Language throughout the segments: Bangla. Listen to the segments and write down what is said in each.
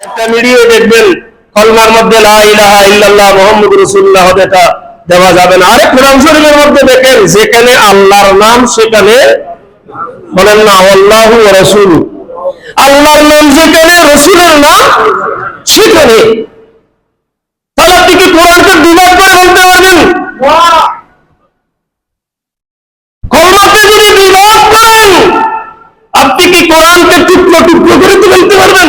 একটা ভিডিও দেখবেন, কলমার মধ্যে লা ইলাহা ইল্লাল্লাহ মুহাম্মদ এটা দেওয়া যাবে না। আরে কোরআন শরীফের মধ্যে দেখেন, যেখানে আল্লাহর নাম, সেখানে বলেন না, আল্লাহু রাসূলু আল্লাহর নাম যেখানে, রাসূলের নাম সেখানে। তাহলে আপনি কি কোরআনকে দুবার করে বলতে পারবেন? কলমাকে যদি বিভাগ করেন, আপনি কি কোরআনকে টুকরো টুকরো করে তুলতে পারবেন?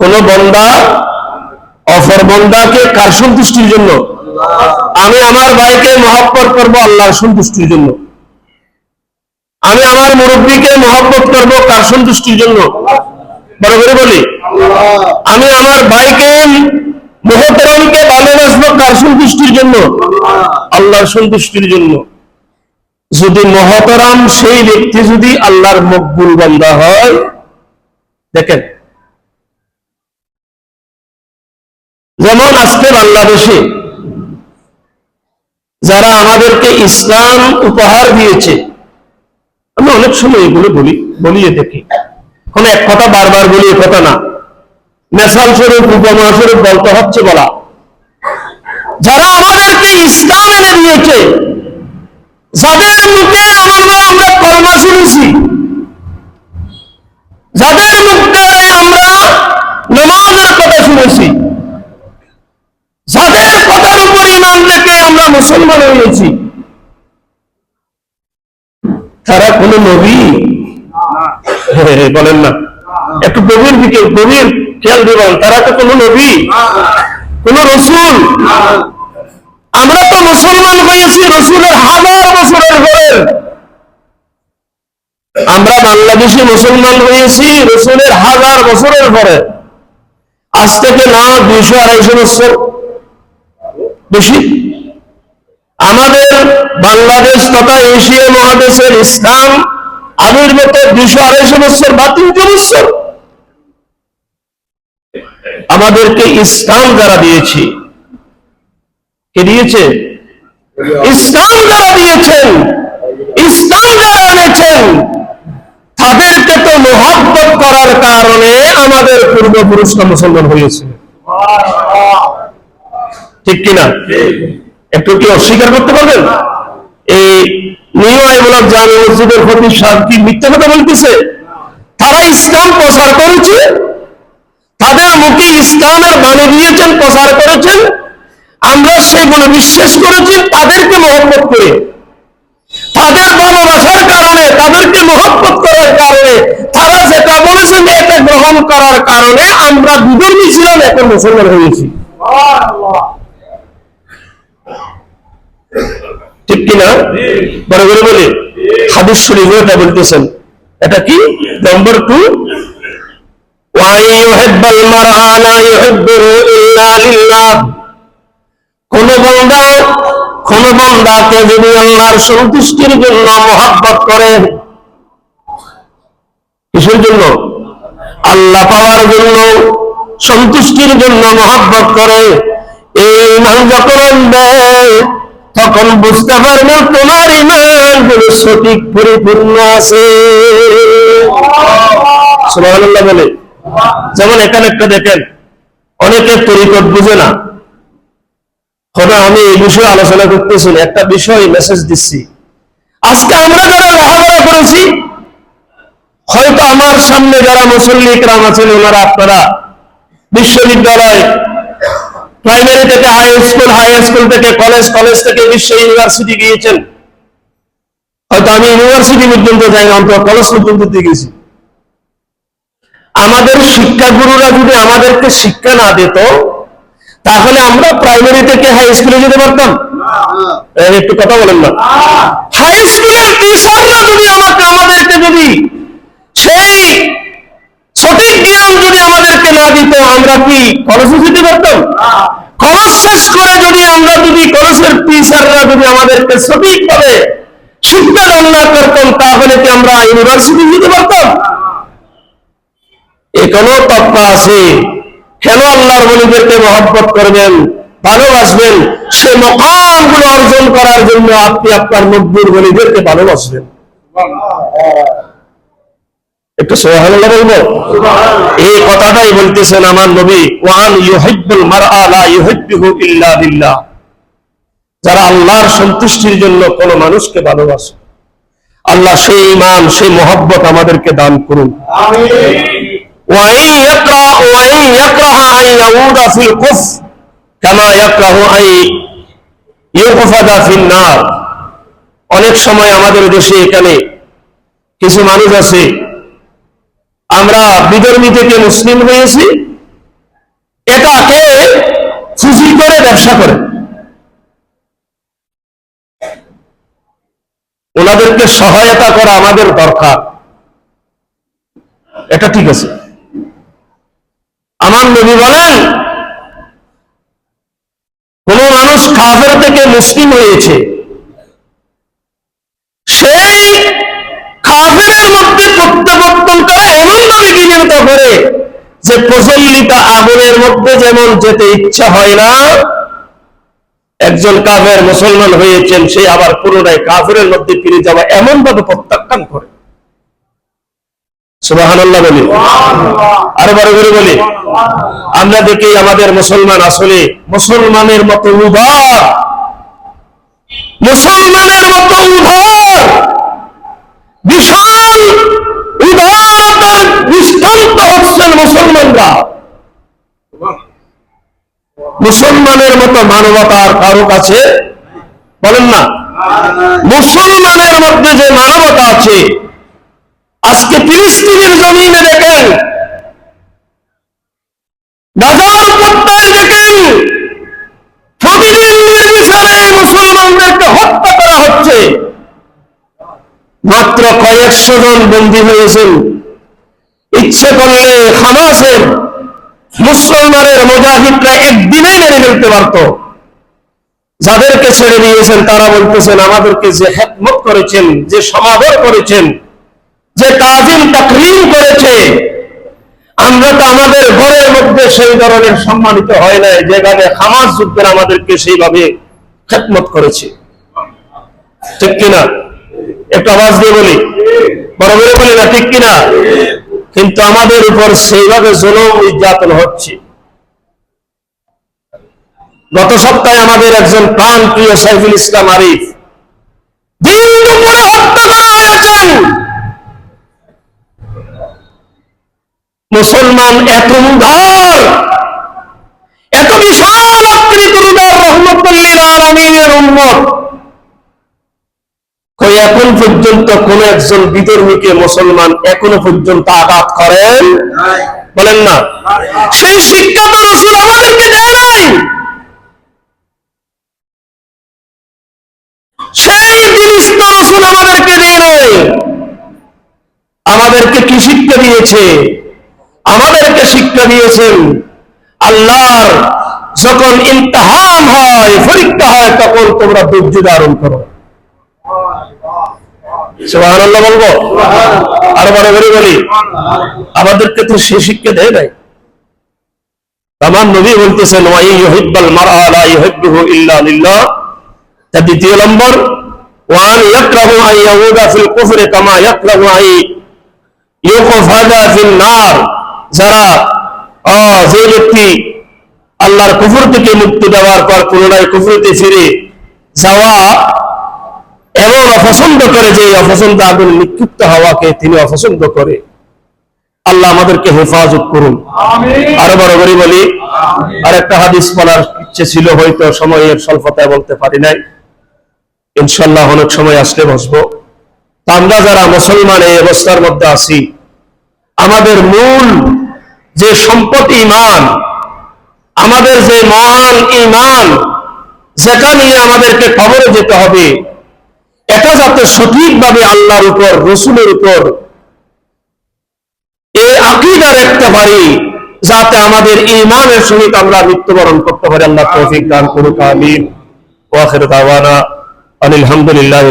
কোন বন্দা, অপর বন্দাকে কার সন্তুষ্টির জন্য? আমি আমার ভাইকে মহব্বত করব আল্লাহর সন্তুষ্টির জন্য। আমি আমার মুরব্বীকে মহব্বত করব কার সন্তুষ্টির জন্য? বড় করে বলি, আমি আমার ভাইকে, মোহতরমকে ভালোবাসবো কার সন্তুষ্টির জন্য? আল্লাহর সন্তুষ্টির জন্য। যদি মহতরাম সেই ব্যক্তি যদি আল্লাহর মকবুল বান্দা হয়, দেখেন যেমন আজকে বাংলাদেশে যারা আমাদেরকে ইসলাম উপহার দিয়েছে, আমি অনেক সময় এগুলো বলি, বলিয়ে দেখি। কোন এক কথা বারবার বলি, এ কথা না। মেসাল স্বরূপ উপমা স্বরূপ বলতে হচ্ছে বলা। যারা আমাদেরকে ইসলাম এনে দিয়েছে, যাদের মুখে আমার আমরা কলমা শুনেছি যাদের মুখে আমরা নামাজের কথা শুনেছি যাদের কথার উপর ইমান রেখে আমরা মুসলমান হয়েছি তারা কোন নবী? বলেন না। একটু গভীর দিকে, গভীর খেয়াল দিবেন। তারা তো কোন নবী? কোন রসুল? আমরা তো মুসলমান হয়েছি, রসুলের হাজার বছরের পরে। আমরা বাংলাদেশে মুসলমান হয়েছি, রসুলের হাজার বছরের পরে। আজ থেকে না, দুইশো আড়াইশো বছর বেশি। আমাদের বাংলাদেশ তথা এশিয়া মহাদেশের ইসলাম আবির্ভূত দুইশো আড়াইশো বছর বা তিনশো বছর আমাদেরকে ইসলাম যারা দিয়েছে। কে দিয়েছে? ইসলাম যারা দিয়েছেন। ইসলাম যারা এনেছেন। তাদেরকে তো মোহাব্বত করার কারণে আমাদের পূর্বপুরুষরা মুসলমান হয়েছে। ঠিক কিনা? একটু কি অস্বীকার করতে পারবেন? এই নিউ জামে মসজিদের মিথ্যা কথা বলতেছে? তারা ইসলাম প্রচার করেছে, তাদের মুখে ইসলামের বাণী দিয়েছেন প্রচার করেছেন, আমরা বিশ্বাস করেছি, তাদেরকে মহব্বত করে। তাদের ভালোবাসার কারণে, তাদেরকে মহব্বত করার কারণে, তারা যেটা বলেছেন এটা গ্রহণ করার কারণে আমরা বিধর্মী ছিলাম এখন মুসলমান হয়েছি। ঠিক কিনা? বড় করে বলি। হাদিস শরীফে এটা বলতেছেন এটা কি? নম্বর টু সন্তুষ্টির জন্য মহাব্বত করে, কিসের জন্য? আল্লাহ পাওয়ার জন্য, সন্তুষ্টির জন্য মহাব্বত করে। এই ইমান যত আনবে তখন বুঝতে পারবে তোমার ইমানগুলো সঠিক, পরিপূর্ণ আছে। বলে। যেমন এখানে একটা দেখেন, অনেকে তরিকত বুঝে না। তবে আমি এই বিষয়ে আলোচনা করতেছি একটা বিষয় মেসেজ দিচ্ছি। আজকে আমরা যারা লেখাপড়া করেছি, হয়তো আমার সামনে যারা মুসল্লি ইকরাম আছেন, ওনারা আপনারা বিশ্ববিদ্যালয় প্রাইমারি থেকে হাই স্কুল হাই স্কুল থেকে কলেজ কলেজ থেকে বিশ্ব ইউনিভার্সিটি গিয়েছেন। হয়তো আমি ইউনিভার্সিটি পর্যন্ত যাই না অন্তত কলেজ পর্যন্ত দিয়ে গেছি। আমাদের শিক্ষাগুরুরা যদি আমাদেরকে শিক্ষা না দিত তাহলে আমরা প্রাইমারি থেকে হাই স্কুলে যেতে পারতাম। একটু কথা বলেন না। হাই স্কুলের টিচাররা যদি আমাকে আমাদেরকে যদি সেই দিত আমরা কি দিতে পারতাম? খরচ শেষ করে যদি আমরা যদি খরচের টিচাররা যদি আমাদেরকে সঠিকভাবে শিক্ষা দান না করতাম, তাহলে কি আমরা ইউনিভার্সিটি দিতে পারতাম? এখানেও তত্ত্বা আছে। কেন আল্লাহর বলিদেরকে মহব্বত করবেন, ভালোবাসবেন, সে মকামগুলো অর্জন করার জন্য আপনি আপনার মকবুর বলিদেরকে ভালোবাসবেন। একটু সোহানুল্লাহ বলব? এই কথাটাই বলতেছেন আমার নবী ওয়ান যারা আল্লাহর সন্তুষ্টির জন্য কোন মানুষকে ভালোবাসে আল্লাহ সেই ইমান সেই মহব্বত আমাদেরকে দান করুন। অনেক সময় আমাদের দেশে এখানে কিছু মানুষ আছে আমরা বিধর্মী থেকে মুসলিম হয়েছি। এটাকে ফুজি করে ব্যবসা করে। ওনাদেরকে সহায়তা করা আমাদের দরকার। এটা ঠিক আছে। আমার নবী বলেন, কোন মানুষ কাফের থেকে মুসলিম হয়েছে। করে যে প্রজ্বলিত আগুনের মধ্যে যেমন যেতে ইচ্ছা হয় না, একজন কাফের মুসলমান হয়েছেন, সে আবার পুনরায় কাফের মধ্যে ফিরে যাওয়া এমন ভাবে প্রত্যাখ্যান করে। সুবাহান্লাহ বলি। আরও বড় করে বলি। আমরা দেখি আমাদের মুসলমান আসলে মুসলমানের মতো মুসলমানের মতো মুসলমানরা। মুসলমানের মতো মানবতার কারও কাছে বলেন না। মুসলমানের মধ্যে যে মানবতা আছে, আজকে ফিলিস্তিনের জমিনে দেখেন দেখেন প্রতিদিন মুসলমানদেরকে হত্যা করা হচ্ছে। মাত্র কয়েকশো জন বন্দী হয়েছেন। ইচ্ছে করলে হামাসের মুসলমানের মুজাহিদরা একদিনে মেরে ফেলতে পারত। যাদেরকে ছেড়ে দিয়েছেন, তারা বলতেছেন, আমাদেরকে যে হেকমত করেছেন, যে সমাদর করেছেন, যে তাজিম, তাকরিম করেছে, আমরা তো আমাদের ঘরের মধ্যে সেই ধরনের সম্মানিত হয় নাই যেখানে হামাস যুদ্ধের আমাদেরকে সেইভাবে খেদমত করেছে। ঠিক কিনা? একটু আওয়াজ দিয়ে বলি। বড় বড় বলি না, ঠিক কিনা? কিন্তু আমাদের উপর সেইভাবে জুলুম, নির্যাতন হচ্ছে। গত সপ্তাহে আমাদের একজন প্রাণ প্রিয় সাইফুল ইসলাম আরিফ মুসলমান এত উদার, এত বিশাল আকৃতির উদার রহমতুল্লিল আলমিনের উন্মত পর্যন্ত কোন একজন বিধর্মীকে মুসলমান এখনও পর্যন্ত আঘাত করেন বলেন না? সেই শিক্ষা তো রসুল আমাদেরকে দেয় নাই। সেই জিনিস তো রসুল আমাদেরকে দেয় নাই। আমাদেরকে কি শিক্ষা দিয়েছে? আমাদেরকে শিক্ষা দিয়েছেন আল্লাহর যখন ইমতাহান হয় পরীক্ষা হয় তখন তোমরা ধৈর্য ধারণ করো। সুবহানাল্লাহ বলব? আরও বড় করে বলি আমাদেরকে তো সে শিক্ষা দেয় নাই। আমার নবী বলতেছেন ওয়াই ইউহিব্বাল লা ইউহিব্বুহু ইল্লা লিল্লাহ। তা দ্বিতীয় নম্বর ওয়ান ইয়াকরাহু আন ইয়াউদা ফিল কুফরি কামা ইয়াকরাহু আন ইউকফাদা ফিন নার। যারা আহ, যে ব্যক্তি আল্লাহর কুফর থেকে মুক্তি দেওয়ার পর পুনরায় কুফরিতে ফিরে যাওয়া অপছন্দ করে যে অপছন্দ আগুন নিক্ষিপ্ত হওয়াকে তিনি অপছন্দ করে। আল্লাহ আমাদেরকে হেফাজত করুন। আরও বড় করে বলি আর একটা হাদিস বলার ইচ্ছে ছিল হয়তো সময়ের স্বল্পতায় বলতে পারি নাই। ইনশাল্লাহ অনেক সময় আসলে বসবো। আমরা যারা মুসলমান এই অবস্থার মধ্যে আছি আমাদের মূল যে সম্পদ ইমান আমাদের যে মহান ইমান যেটা নিয়ে আমাদেরকে খবরে যেতে হবে। এটা যাতে সঠিকভাবে আল্লাহর উপর, রসুলের উপর এই আকিদা রাখতে পারি, যাতে আমাদের ইমানের সহিত আমরা মৃত্যুবরণ করতে পারি। আল্লাহ তৌফিক দান করুক, আমিন। ওয়াখির দাওয়ানা আলহামদুলিল্লাহ